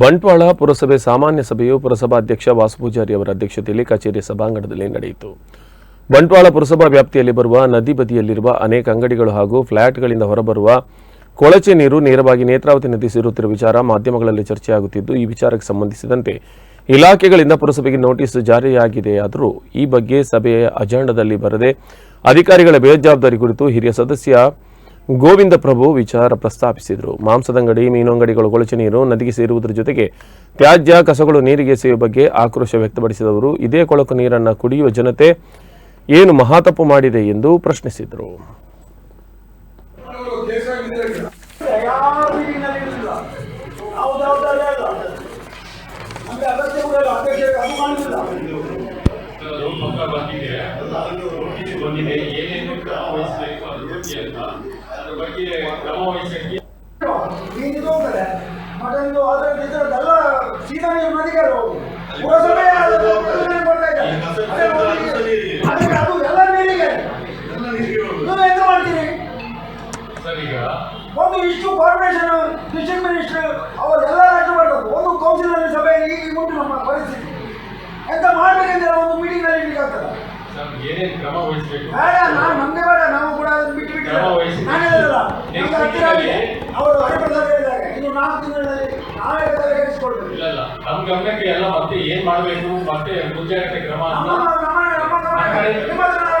ಬಂಟ್ವಾಳ ಪುರಸಭೆ ಸಾಮಾನ್ಯ ಸಭೆಯು ಪುರಸಭಾಧ್ಯಕ್ಷ ವಾಸುಪೂಜಾರಿ ಅವರ ಅಧ್ಯಕ್ಷತೆಯಲ್ಲಿ ಕಚೇರಿ ಸಭಾಂಗಣದಲ್ಲಿ ನಡೆಯಿತು. ಬಂಟ್ವಾಳ ಪುರಸಭಾ ವ್ಯಾಪ್ತಿಯಲ್ಲಿ ಬರುವ ನದಿ ಬದಿಯಲ್ಲಿರುವ ಅನೇಕ ಅಂಗಡಿಗಳು ಹಾಗೂ ಫ್ಲಾಟ್ಗಳಿಂದ ಹೊರಬರುವ ಕೊಳಚೆ ನೀರು ನೇರವಾಗಿ ನೇತ್ರಾವತಿ ನದಿ ಸೇರುತ್ತಿರುವ ವಿಚಾರ ಮಾಧ್ಯಮಗಳಲ್ಲಿ ಚರ್ಚೆಯಾಗುತ್ತಿದ್ದು, ಈ ವಿಚಾರಕ್ಕೆ ಸಂಬಂಧಿಸಿದಂತೆ ಇಲಾಖೆಗಳಿಂದ ಪುರಸಭೆಗೆ ನೋಟಿಸ್ ಜಾರಿಯಾಗಿದೆಯಾದರೂ ಈ ಬಗ್ಗೆ ಸಭೆಯ ಅಜೆಂಡಾದಲ್ಲಿ ಬರದೆ ಅಧಿಕಾರಿಗಳ ಬೇಜವಾಬ್ದಾರಿ ಕುರಿತು ಹಿರಿಯ ಸದಸ್ಯ ಗೋವಿಂದ ಪ್ರಭು ವಿಚಾರ ಪ್ರಸ್ತಾಪಿಸಿದರು. ಮಾಂಸದಂಗಡಿ ಮೀನು ಅಂಗಡಿಗಳು ಕೊಳಚೆ ನೀರು, ನದಿಗೆ ಸೇರುವುದರ ಜೊತೆಗೆ ತ್ಯಾಜ್ಯ, ಕಸಗಳು ನೀರಿಗೆ ಸೇರುವ ಬಗ್ಗೆ ಆಕ್ರೋಶ ವ್ಯಕ್ತಪಡಿಸಿದವರು. ಇದೇ ಕೊಳಕು ನೀರನ್ನು ಕುಡಿಯುವ ಜನತೆ ಏನು ಮಹಾತಪ್ಪು ಮಾಡಿದೆ ಎಂದು ಪ್ರಶ್ನಿಸಿದರು. ಅಲ್ಲ ಅದ್ರ ಬಗ್ಗೆ ಕ್ರಮ ವಹಿಸಕ್ಕೆ ನೀನು ಇದು ಹೋಗ್ತದೆ ಅದರ ಇದರದ್ದೆಲ್ಲ ಸೀದಾ ನೀವು ನದಿಗೆ ಪುರಸಭೆ ಅದಕ್ಕೆ ಅದು ಎಲ್ಲ ನೀರಿಗೆ. ನೀವು ಎಂತ ಮಾಡ್ತೀರಿ? ಸರ್ ಈಗ ಒಂದು ಇಷ್ಟು ಕಾರ್ಪೊರೇಷನ್ ಡಿಸ್ಟ್ರಿಕ್ಟ್ ಮಿನಿಸ್ಟರ್ ಅವರೆಲ್ಲ ರಾಜ್ಯ ಮಾಡಬೇಕು. ಒಂದು ಕೌನ್ಸಿಲರ್ ಸಭೆಯಲ್ಲಿ ಈಗ ಉಂಟು ನಮ್ಮ ಪರಿಸ್ಥಿತಿ. ಎಂತ ಮಾಡ್ಬೇಕಂದ್ರೆ ಒಂದು ಮೀಟಿಂಗ್ನಲ್ಲಿ ಇಡ್ಲಿಕ್ಕೆ ಆಗ್ತದೆ? ಬೇಡ ನಾವು ನಮ್ಗೆ ಬೇಡ. ಅದನ್ನ ಬಿಟ್ಟು ನಮ್ಗೆ ಹತ್ತಿರ ಆಗಿದೆ ಅವರು ಹರಿಪ್ರಸಾದ್ ಹೇಳಿದಾಗ ಇನ್ನು ನಾಲ್ಕು ತಿಂಗಳಲ್ಲಿ ನಾವೇ ತಲೆ ಕೆಡಿಸ್ಕೊಳ್ಬೇಕು ಇಲ್ಲ ಇಲ್ಲ. ನಮ್ಮ ಗಮನಕ್ಕೆ ಎಲ್ಲ ಮತ್ತೆ ಏನ್ ಮಾಡಬೇಕು? ಮತ್ತೆ ಮುಂಜಾಗ್ರತೆ ಕ್ರಮ ನಮ್ಮ ಅಂತ ನಮ್ಮ ನಮ್ಮ